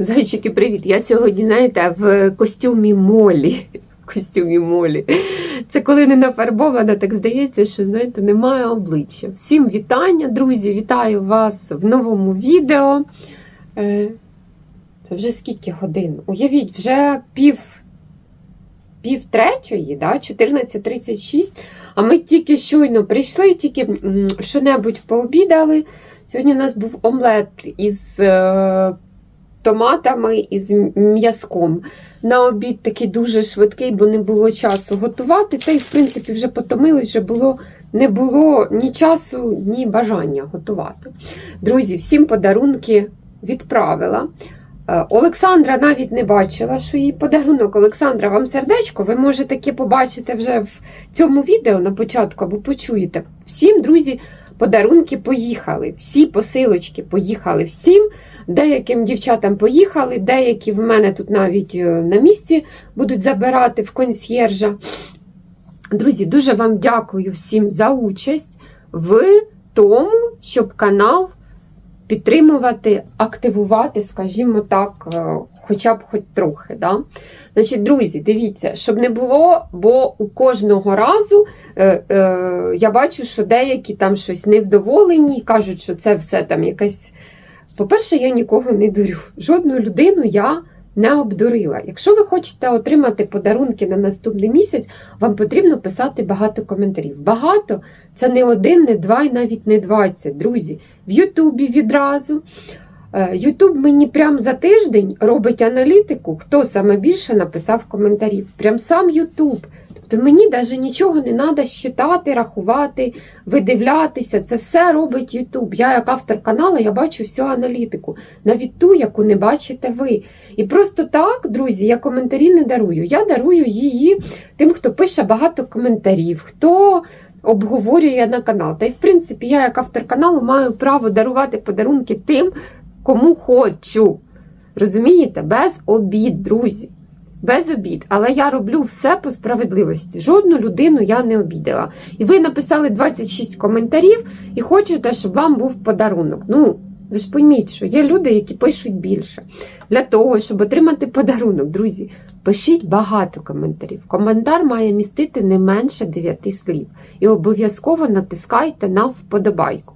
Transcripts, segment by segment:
Зайчики, привіт! Я сьогодні, знаєте, в костюмі Молі. В костюмі Молі. Це коли не нафарбована, так здається, що знаєте, немає обличчя. Всім вітання, друзі! Вітаю вас в новому відео. Е, Це вже скільки годин? Уявіть, вже пів. Пів третьої, да? 14.36, а ми тільки щойно прийшли, тільки що-небудь пообідали. Сьогодні у нас був омлет із е, томатами і з м'язком. На обід такий дуже швидкий, бо не було часу готувати. Та й, в принципі, вже потомились, вже було, не було ні часу, ні бажання готувати. Друзі, всім подарунки відправила. Е, Олександра навіть не бачила, що її подарунок. Олександра, вам сердечко, ви можете таке побачити вже в цьому відео на початку або почуєте. Всім, друзі, подарунки поїхали. Всі посилочки поїхали всім. Деяким дівчатам поїхали, деякі в мене тут навіть е, на місці будуть забирати в консьєржа. Друзі, дуже вам дякую всім за участь в тому, щоб канал підтримувати, активувати, скажімо так, е, хоча б хоч трохи. Да? Значить, друзі, дивіться, щоб не було, бо у кожного разу е, е, я бачу, що деякі там щось невдоволені кажуть, що це все там якесь. По-перше, я нікого не дурю. Жодну людину я не обдурила. Якщо ви хочете отримати подарунки на наступний місяць, вам потрібно писати багато коментарів. Багато це не один, не два і навіть не двадцять. Друзі, в Ютубі відразу. Е, Ютуб мені прям за тиждень робить аналітику, хто саме більше написав коментарів. Прям сам Ютуб. Тобто мені навіть нічого не треба считати, рахувати, видивлятися. Це все робить Ютуб. Я, як автор каналу, я бачу всю аналітику, навіть ту, яку не бачите ви. І просто так, друзі, я коментарі не дарую. Я дарую її тим, хто пише багато коментарів, хто обговорює на канал. Та й в принципі, я, як автор каналу, маю право дарувати подарунки тим, кому хочу. Розумієте? Без обід, друзі. Без обід, але я роблю все по справедливості. Жодну людину я не обідала. І ви написали 26 коментарів і хочете, щоб вам був подарунок. Ну, ви ж пойміть, що є люди, які пишуть більше. Для того, щоб отримати подарунок, друзі, пишіть багато коментарів. Коментар має містити не менше 9 слів. І обов'язково натискайте на вподобайку.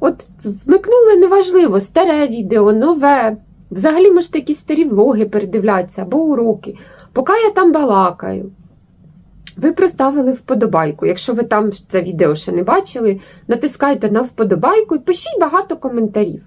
От вмикнули неважливо, старе відео, нове. Взагалі можете якісь старі влоги передивлятися або уроки. Поки я там балакаю, ви проставили вподобайку. Якщо ви там це відео ще не бачили, натискайте на вподобайку і пишіть багато коментарів.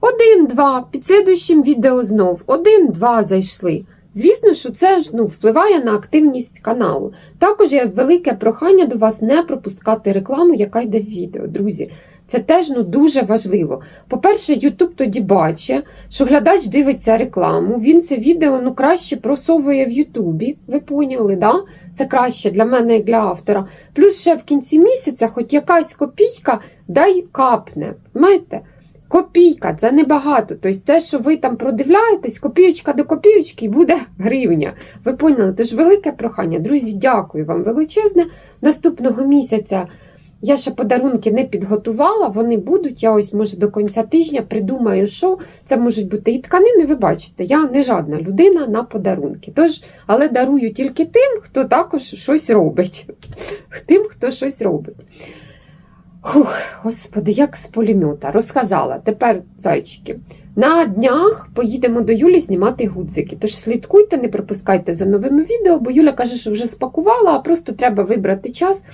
Один-два, під слідуючим відео знов, один-два зайшли. Звісно, що це ж ну, впливає на активність каналу. Також є велике прохання до вас не пропускати рекламу, яка йде в відео. Друзі, це теж ну, дуже важливо. По-перше, YouTube тоді бачить, що глядач дивиться рекламу, він це відео ну, краще просовує в Ютубі. Ви поняли, да? Це краще для мене як для автора. Плюс ще в кінці місяця, хоч якась копійка, дай капне. Знаєте? Копійка, це небагато. Тобто те, що ви там продивляєтесь, копійочка до копійочки і буде гривня. Ви поняли? Це ж велике прохання. Друзі, дякую вам величезне. Наступного місяця я ще подарунки не підготувала, вони будуть. Я ось, може, до кінця тижня придумаю, що це можуть бути і тканини. Ви бачите, я не жадна людина на подарунки. Тож, але дарую тільки тим, хто також щось робить. Тим, хто щось робить. Хух, Господи, як з пулемета. Розказала. Тепер, зайчики, на днях поїдемо до Юлі знімати гудзики. Тож слідкуйте, не пропускайте за новими відео, бо Юля каже, що вже спакувала, а просто треба вибрати час,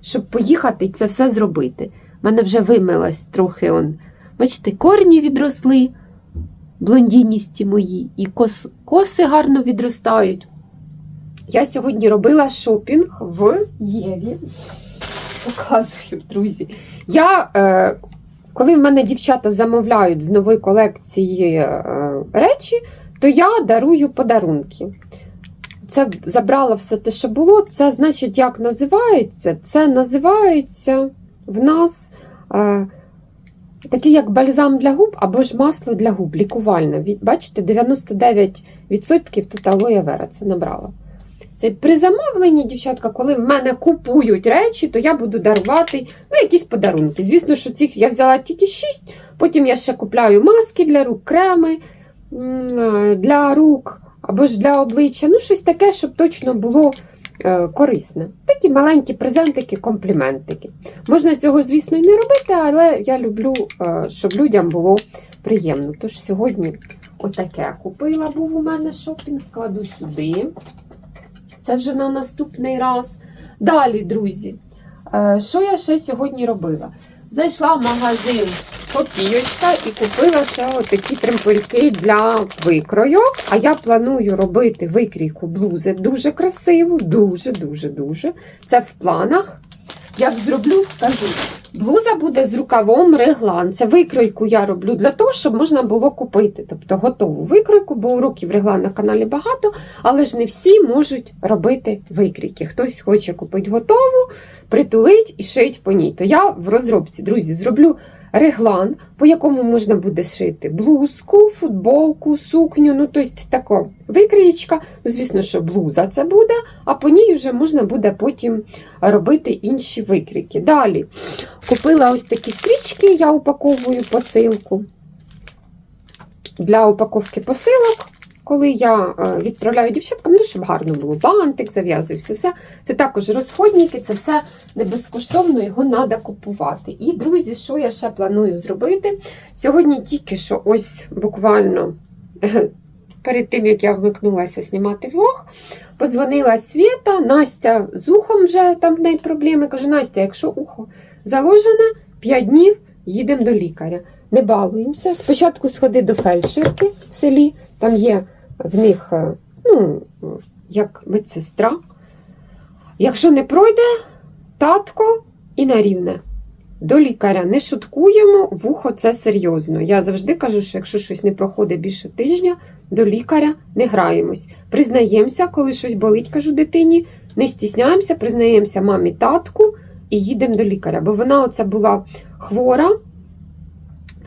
щоб поїхати і це все зробити. У мене вже вимилась трохи он. Бачите, корні відросли, блондіністі мої, і кос, коси гарно відростають. Я сьогодні робила шопінг в Єві. Показую, друзі. Я, е, коли в мене дівчата замовляють з нової колекції е, речі, то я дарую подарунки. Це забрала все те, що було. Це, значить, як називається? Це називається в нас е, такий як бальзам для губ або ж масло для губ, лікувальне. Бачите, 99% тут алоє вера це набрала. Це при замовленні, дівчатка, коли в мене купують речі, то я буду дарувати ну, якісь подарунки. Звісно, що цих я взяла тільки 6, потім я ще купляю маски для рук, креми, е, для рук або ж для обличчя. Ну, щось таке, щоб точно було е, корисне. Такі маленькі презентики, компліментики. Можна цього, звісно, і не робити, але я люблю, е, щоб людям було приємно. Тож сьогодні отаке купила, був у мене шопінг, кладу сюди. Це вже на наступний раз. Далі, друзі, е, що я ще сьогодні робила? Зайшла в магазин Копійочка і купила ще отакі тремпельки для викройок. А я планую робити викрійку блузи дуже красиву, дуже-дуже дуже. Це в планах. Як зроблю, скажу. Блуза буде з рукавом реглан. Це викройку я роблю для того, щоб можна було купити. Тобто готову викройку, бо уроків реглан на каналі багато, але ж не всі можуть робити викрійки. Хтось хоче купити готову, притулить і шить по ній. То я в розробці, друзі, зроблю реглан, по якому можна буде шити блузку, футболку, сукню. Ну, тобто така викрієчка. Ну, звісно, що блуза це буде, а по ній вже можна буде потім робити інші викрійки. Далі купила ось такі стрічки, я упаковую посилку. Для упаковки посилок. Коли я е, відправляю дівчаткам, ну, щоб гарно було бантик, зав'язуюся, все. Це також розходники, це все не безкоштовно, його треба купувати. І, друзі, що я ще планую зробити? Сьогодні тільки що ось буквально перед тим, як я вмикнулася знімати влог, позвонила Свєта, Настя з ухом вже там в неї проблеми. Кажу, Настя, якщо ухо заложене, 5 днів їдемо до лікаря. Не балуємося. Спочатку сходи до фельдшерки в селі, там є в них е, ну, як медсестра. Якщо не пройде, татко і на рівне. До лікаря не шуткуємо, вухо це серйозно. Я завжди кажу, що якщо щось не проходить більше тижня, до лікаря не граємось. Признаємося, коли щось болить, кажу дитині, не стісняємося, признаємося мамі, татку і їдемо до лікаря. Бо вона оця була хвора,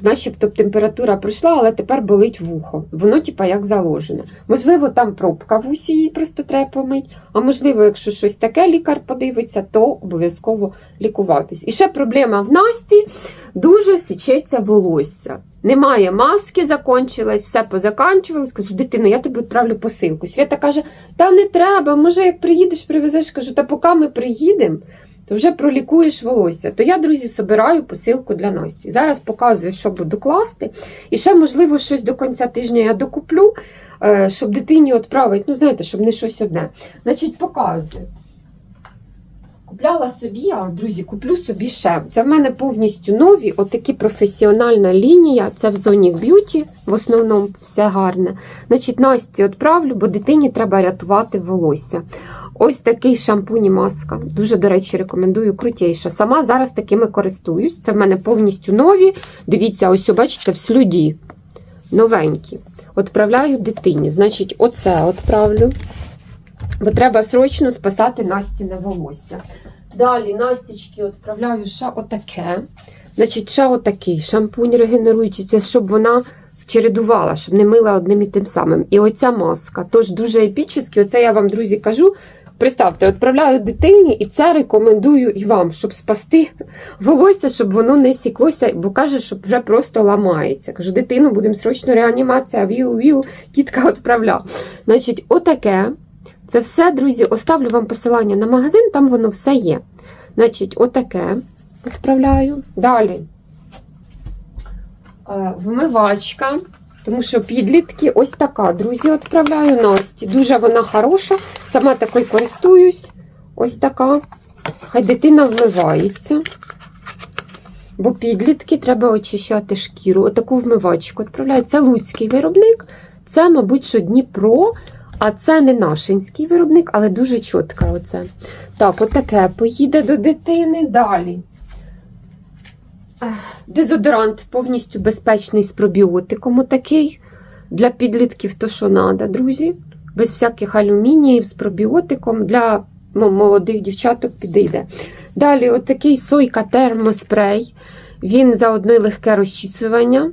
начебто температура пройшла, але тепер болить вухо. Воно, типа, як заложене. Можливо, там пробка в усі їй просто треба помить. А можливо, якщо щось таке лікар подивиться, то обов'язково лікуватись. І ще проблема в Насті дуже січеться волосся. Немає маски, закончилась, все позаканчувалось. Кажу, дитино, я тобі відправлю посилку. Свята каже: та не треба, може, як приїдеш, привезеш. Кажу, та поки ми приїдемо, то вже пролікуєш волосся. То я, друзі, собираю посилку для Насті. Зараз показую, що буду класти. І ще, можливо, щось до кінця тижня я докуплю, е, щоб дитині відправити. Ну, знаєте, щоб не щось одне. Значить, показую. Купляла собі, а друзі, куплю собі ще. Це в мене повністю нові, отакі професіональна лінія. Це в зоні б'юті, в основному все гарне. Значить, Насті відправлю, бо дитині треба рятувати волосся. Ось такий шампунь і маска. Дуже, до речі, рекомендую крутіша. Сама зараз такими користуюсь. Це в мене повністю нові. Дивіться, ось, бачите, в слюді. Новенькі. Отправляю дитині. Значить, оце відправлю. Бо треба срочно спасати Настіне волосся. Далі Настічки відправляю ще отаке. Значить, ще отакий шампунь регенеруючий, це щоб вона чередувала, щоб не мила одним і тим самим. І оця маска. Тож дуже епічний. Оце я вам, друзі, кажу. Представте, відправляю дитині, і це рекомендую і вам, щоб спасти волосся, щоб воно не сіклося, бо каже, щоб вже просто ламається. Кажу, дитину, будемо срочно реанімація, віу-віу, тітка відправляв. Значить, отаке. Це все, друзі, оставлю вам посилання на магазин, там воно все є. Значить, отаке відправляю. Далі е, вмивачка. Тому що підлітки ось така, друзі, відправляю Насті. Дуже вона хороша. Сама такою користуюсь. Ось така. Хай дитина вмивається. Бо підлітки треба очищати шкіру. Отаку вмивачку відправляю. Це луцький виробник. Це, мабуть, що Дніпро. А це не нашинський виробник, але дуже чітка оце. Так, отаке поїде до дитини далі. Дезодорант повністю безпечний з пробіотиком. Отакий. Для підлітків то, що треба, друзі. Без всяких алюмініїв з пробіотиком для молодих дівчаток підійде. Далі, отакий сойка термоспрей. Він заодно й легке розчісування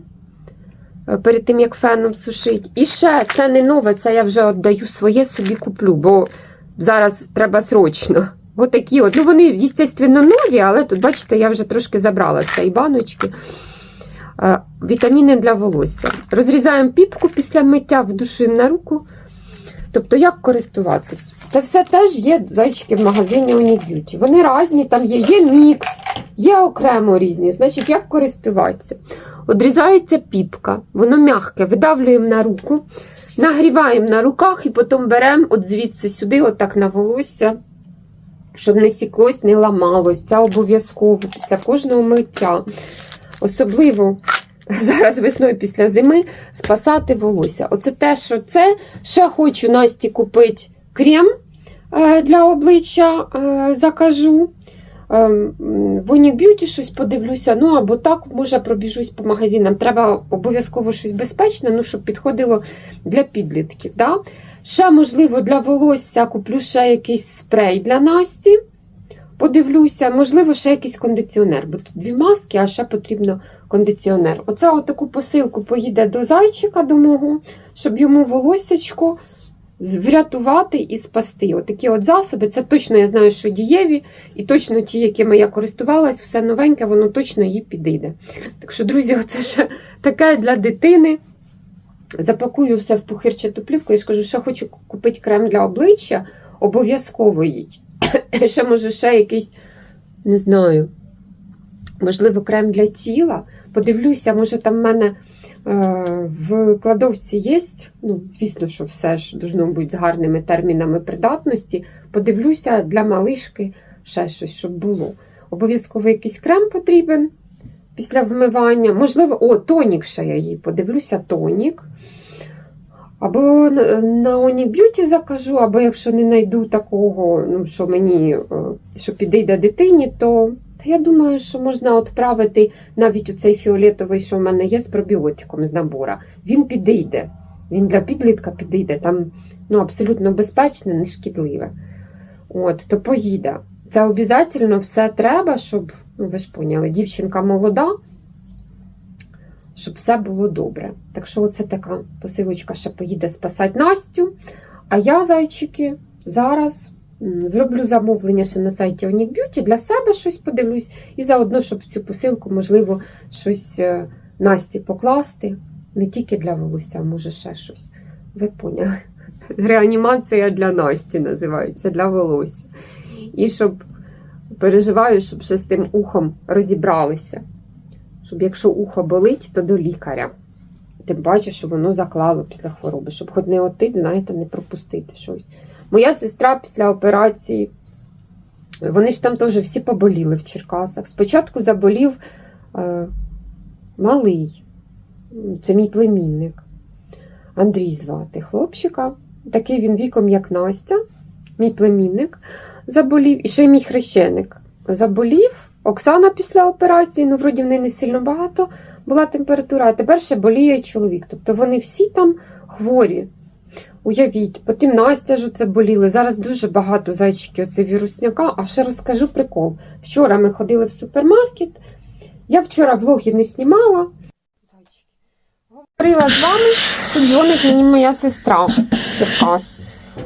перед тим, як феном сушить. І ще це не нове, це я вже віддаю своє собі куплю, бо зараз треба срочно. Отакі от. Ну, вони, звісно, нові, але тут, бачите, я вже трошки забрала з цієї баночки. Е, Вітаміни для волосся. Розрізаємо піпку після миття, вдушуємо на руку. Тобто, як користуватись? Це все теж є зайчики в магазині Unique Вони різні, там є, є мікс, є окремо різні. Значить, як користуватися? Одрізається піпка, воно м'яке, видавлюємо на руку, нагріваємо на руках і потім беремо от звідси сюди, отак на волосся, щоб не сіклось, не ламалось. Це обов'язково після кожного миття. Особливо зараз весною після зими спасати волосся. Оце те, що це. Ще хочу Насті купити крем е, для обличчя, е, закажу. Ем, В Unique щось подивлюся, ну або так, може, пробіжусь по магазинам. Треба обов'язково щось безпечне, ну, щоб підходило для підлітків. Да? Ще, можливо, для волосся куплю ще якийсь спрей для Насті. Подивлюся, можливо, ще якийсь кондиціонер, бо тут дві маски, а ще потрібно кондиціонер. Оце отаку посилку поїде до зайчика до мого, щоб йому волоссячко врятувати і спасти. Отакі от засоби. Це точно я знаю, що дієві, і точно ті, якими я користувалась, все новеньке, воно точно їй підійде. Так що, друзі, це ще таке для дитини. Запакую все в пухирчату плівку і скажу, що хочу купити крем для обличчя, обов'язково їдь. ще може ще якийсь, не знаю, можливо, крем для тіла. Подивлюся, може там в мене в кладовці є. Ну, звісно, що все ж должно бути з гарними термінами придатності. Подивлюся для малишки ще щось, щоб було. Обов'язково якийсь крем потрібен після вмивання. Можливо, о, тонік ще я їй подивлюся, тонік. Або на на Onic Beauty закажу, або якщо не знайду такого, ну, що мені е, що підійде дитині, то та я думаю, що можна відправити навіть оцей фіолетовий, що в мене є з пробіотиком з набора. Він підійде. Він для підлітка підійде. Там ну, абсолютно безпечне, не шкідливе. От, то поїде. Це обов'язково все треба, щоб, ну ви ж поняли, дівчинка молода щоб все було добре. Так що, оце така посилочка ще поїде спасати Настю. А я, зайчики, зараз зроблю замовлення ще на сайті Unique Beauty, для себе щось подивлюсь, і заодно, щоб цю посилку, можливо, щось е, Насті покласти. Не тільки для волосся, а може ще щось. Ви поняли? Реанімація для Насті називається для волосся. І щоб переживаю, щоб ще з тим ухом розібралися щоб якщо ухо болить, то до лікаря. Тим паче, що воно заклало після хвороби, щоб хоч не отить, знаєте, не пропустити щось. Моя сестра після операції, вони ж там теж всі поболіли в Черкасах. Спочатку заболів е, малий, це мій племінник. Андрій звати хлопчика. Такий він віком, як Настя, мій племінник, заболів. І ще й мій хрещеник заболів. Оксана після операції, ну, вроді в неї не сильно багато була температура, а тепер ще боліє чоловік. Тобто вони всі там хворі. Уявіть, потім Настя ж оце боліли. Зараз дуже багато зайчиків оце вірусняка. А ще розкажу прикол. Вчора ми ходили в супермаркет. Я вчора влоги не знімала. Говорила з вами, тут дзвонить мені моя сестра Черкас.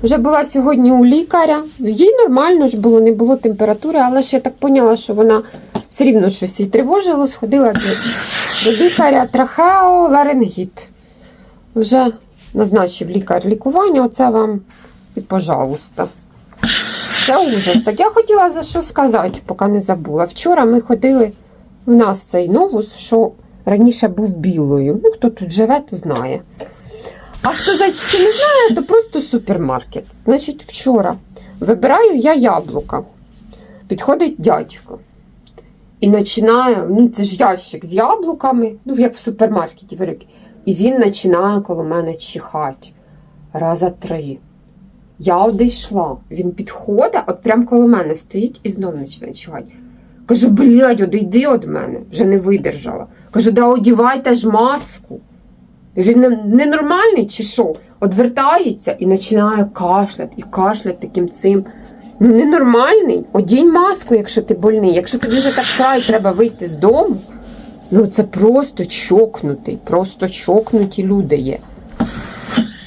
Вже була сьогодні у лікаря. Їй нормально ж було, не було температури, але ж я так поняла, що вона все рівно щось їй тривожило, сходила до, до лікаря трахеоларингіт. Вже назначив лікар лікування, оце вам і пожалуйста. Це ужас. Так я хотіла за що сказати, поки не забула. Вчора ми ходили в нас цей новус, що раніше був білою. Ну, хто тут живе, то знає. А хто зайчики не знає, то просто супермаркет. Значить, вчора вибираю я яблука. Підходить дядько. І починає, ну це ж ящик з яблуками, ну як в супермаркеті. І він починає коло мене чихати. Раза три. Я одійшла. Він підходить, от прямо коло мене стоїть і знову починає чихати. Кажу, блядь, одійди від мене, вже не видержала. Кажу, да одівайте ж маску. Він ненормальний чи що? Одвертається і починає кашляти і кашляти таким цим. Ну, ненормальний. Одінь маску, якщо ти больний. Якщо тобі вже так край треба вийти з дому. Ну це просто чокнутий, просто чокнуті люди є.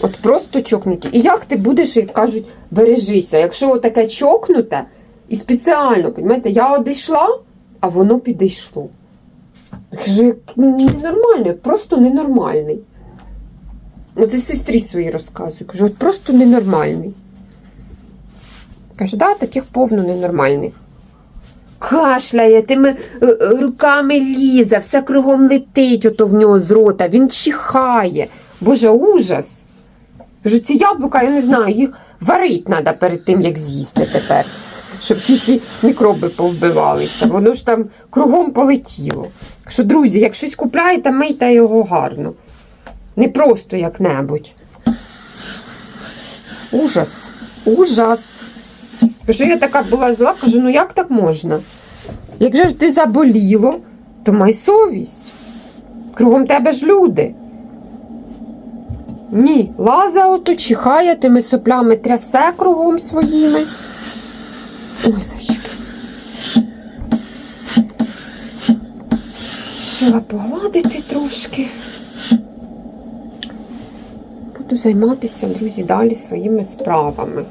От просто чокнуті. І як ти будеш, як кажуть, бережися, якщо таке чокнуте і спеціально, розумієте, я одійшла, а воно підійшло. Я кажу, як ненормальний, просто ненормальний. Оце сестрі своїй розказую. Кажу, от просто ненормальний. Каже, да, таких повно ненормальних. Кашляє, тими е, е, руками лізе, все кругом летить ото в нього з рота, він чихає. Боже, ужас. Кажу, ці яблука, я не знаю, їх варити треба перед тим, як з'їсти тепер, щоб ті всі мікроби повбивалися. Воно ж там кругом полетіло. Так що, друзі, як щось купляєте, мийте його гарно. Не просто як-небудь. Ужас. Ужас. Кажу, я така була зла, кажу, ну як так можна? Як же ти заболіло, то май совість. Кругом тебе ж люди. Ні, лазе ото чихає тими соплями, трясе кругом своїми. Ой, зайчики. Шила погладити трошки. Буду займатися, друзі, далі своїми справами.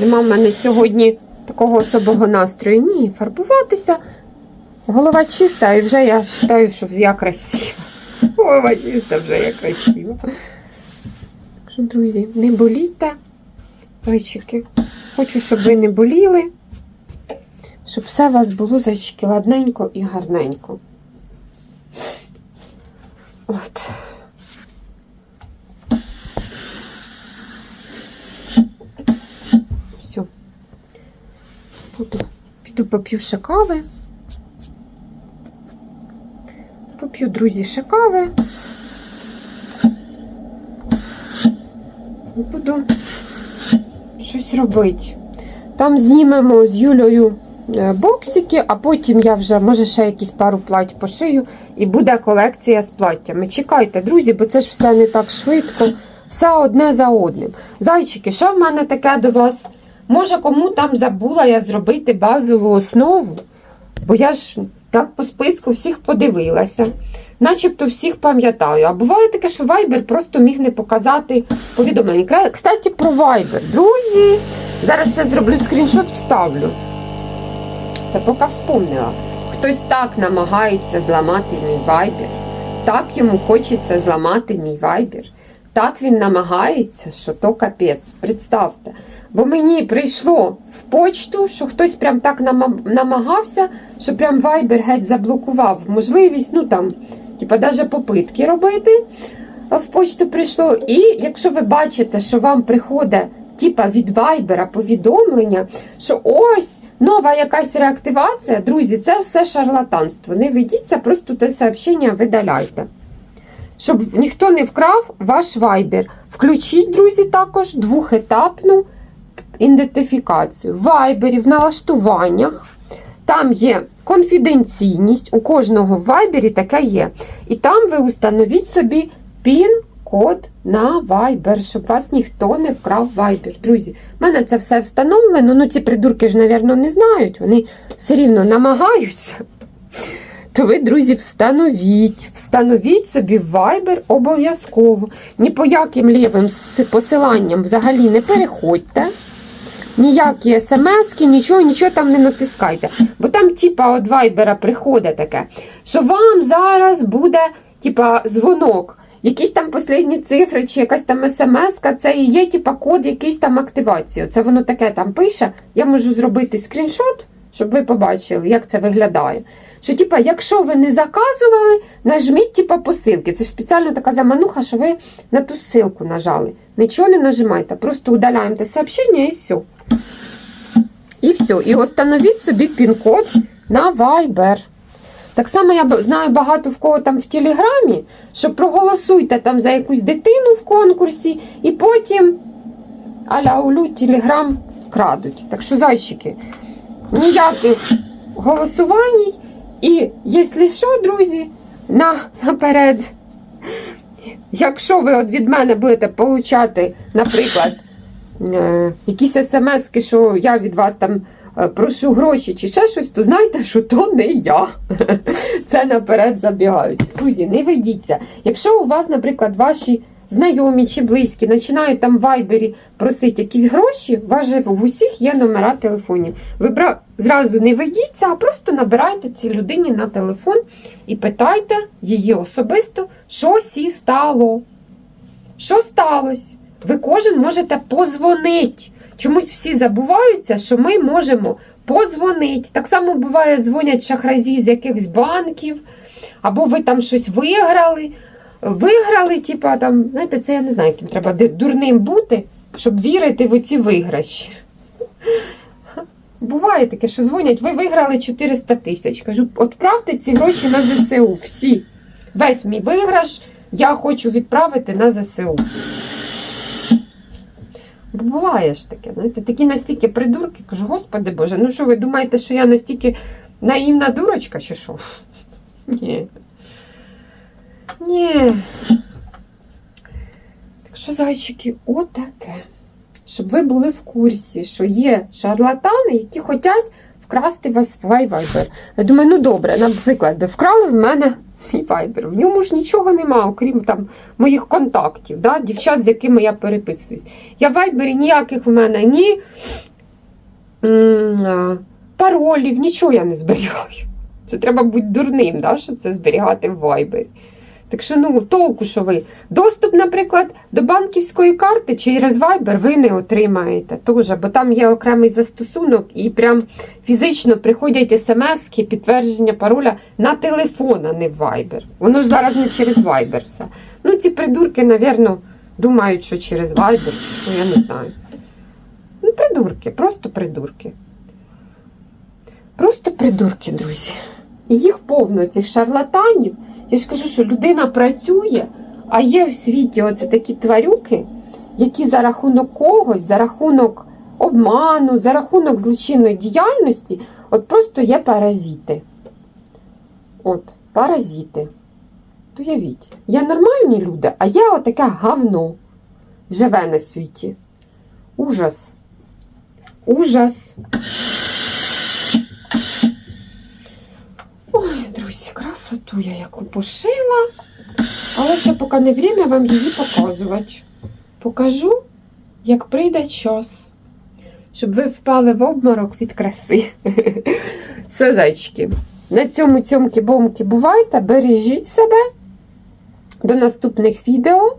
Нема в мене сьогодні такого особого настрою. Ні, фарбуватися. Голова чиста, і вже я вважаю, що я красива. Голова чиста, вже я красива. Так що, друзі, не болійте, зайчики. Хочу, щоб ви не боліли, щоб все у вас було зайчики і гарненько. От. Все. Буду. Піду поп'ю ще кави. Поп'ю, друзі, ще кави. І Буду щось робити. Там знімемо з Юлею е, боксики, а потім я вже, може, ще якісь пару плать пошию, і буде колекція з платтями. Чекайте, друзі, бо це ж все не так швидко. Все одне за одним. Зайчики, що в мене таке до вас? Може, кому там забула я зробити базову основу? Бо я ж так по списку всіх подивилася, начебто всіх пам'ятаю. А буває таке, що Viber просто міг не показати повідомлення. Кстати, про Viber. Друзі, зараз ще зроблю скріншот, вставлю. Це поки вспомнила. Хтось так намагається зламати мій Viber. Так йому хочеться зламати мій Viber. Так він намагається, що то капець. Представте. Бо мені прийшло в почту, що хтось прям так намагався, що прям Viber геть заблокував можливість, ну там, типа, навіть попитки робити. В почту прийшло. І якщо ви бачите, що вам приходить типа від Viber повідомлення, що ось нова якась реактивація, друзі, це все шарлатанство. Не ведіться, просто те сообщення видаляйте. Щоб ніхто не вкрав ваш Viber. Включіть, друзі, також двохетапну ідентифікацію. В в налаштуваннях. Там є конфіденційність, у кожного в Viber таке є. І там ви установіть собі пін-код на Viber, щоб вас ніхто не вкрав Viber. Друзі, в мене це все встановлено. Ну, ці придурки ж, мабуть, не знають. Вони все рівно намагаються. То ви, друзі, встановіть, встановіть собі Viber обов'язково. Ні по яким лівим посиланням взагалі не переходьте. Ніякі смски, нічого, нічого там не натискайте. Бо там, типа, от Вайбера приходить таке, що вам зараз буде, типа, дзвонок. Якісь там послідні цифри, чи якась там смс, це і є, типа, код якийсь там активації. Це воно таке там пише. Я можу зробити скріншот, щоб ви побачили, як це виглядає. Що, типа, якщо ви не заказували, нажміть, типа, посилки. Це ж спеціально така замануха, що ви на ту ссылку нажали. Нічого не нажимайте, просто удаляємо те сообщення і все. І все. І установіть собі пін-код на Viber. Так само я знаю багато в кого там в Телеграмі, що проголосуйте там за якусь дитину в конкурсі, і потім аля улю Телеграм крадуть. Так що, зайчики, ніяких голосувань. І, якщо що, друзі, на, наперед, якщо ви від мене будете получати, наприклад, е, якісь смски, що я від вас там е, прошу гроші чи ще щось, то знайте, що то не я. Це наперед забігають. Друзі, не ведіться. Якщо у вас, наприклад, ваші знайомі чи близькі починають там в вайбері просити якісь гроші, у вас же в усіх є номера телефонів. Ви зразу не ведіться, а просто набирайте цій людині на телефон і питайте її особисто, що сі стало. Що сталося? Ви кожен можете позвонити. Чомусь всі забуваються, що ми можемо позвонити. Так само буває, дзвонять шахразі з якихось банків, або ви там щось виграли. Виграли, типа там, знаєте, це я не знаю, яким треба дурним бути, щоб вірити в оці виграші. Буває таке, що дзвонять, ви виграли 400 тисяч. Кажу, відправте ці гроші на ЗСУ. Всі. Весь мій виграш я хочу відправити на ЗСУ. Буває ж таке, знаєте, такі настільки придурки, кажу, господи Боже, ну що ви думаєте, що я настільки наївна дурочка, чи що? Ні. Ні. Так що, зайчики, отаке. Щоб ви були в курсі, що є шарлатани, які хочуть вкрасти вас в Viber. Я думаю, ну добре, наприклад, би вкрали в мене мій Viber. В ньому ж нічого нема, окрім там моїх контактів, да? дівчат, з якими я переписуюсь. Я в Viber ніяких в мене ні паролів, нічого я не зберігаю. Це треба бути дурним, да, щоб це зберігати в Viber. Так що, ну, толку, що ви доступ, наприклад, до банківської карти через Viber ви не отримаєте теж, бо там є окремий застосунок і прям фізично приходять смс-ки, підтвердження пароля на телефон, а не в Viber. Воно ж зараз не через Viber все. Ну, ці придурки, напевно, думають, що через Viber, чи що, я не знаю. Ну, придурки, просто придурки. Просто придурки, друзі. І їх повно цих шарлатанів. Я ж кажу, що людина працює, а є в світі оце такі тварюки, які за рахунок когось, за рахунок обману, за рахунок злочинної діяльності, от просто є паразити. От, паразити. Уявіть, є нормальні люди, а є отаке гавно живе на світі. Ужас. Ужас. Красоту я яку пошила. Але ще поки не время вам її показувати. Покажу, як прийде час. Щоб ви впали в обморок від краси. Все, зайчики. На цьому цьомки-бомки бувайте, бережіть себе. До наступних відео.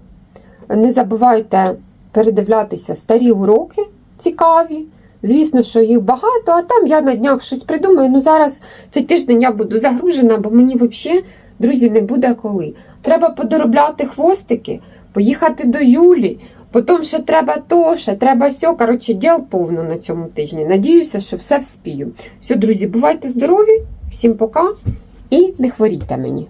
Не забувайте передивлятися старі уроки цікаві. Звісно, що їх багато, а там я на днях щось придумаю. Ну зараз цей тиждень я буду загружена, бо мені взагалі, друзі, не буде коли. Треба подоробляти хвостики, поїхати до Юлі. Потім ще треба то, ще треба сьо. Коротше, діл повно на цьому тижні. Надіюся, що все вспію. Все, друзі, бувайте здорові, всім пока і не хворійте мені.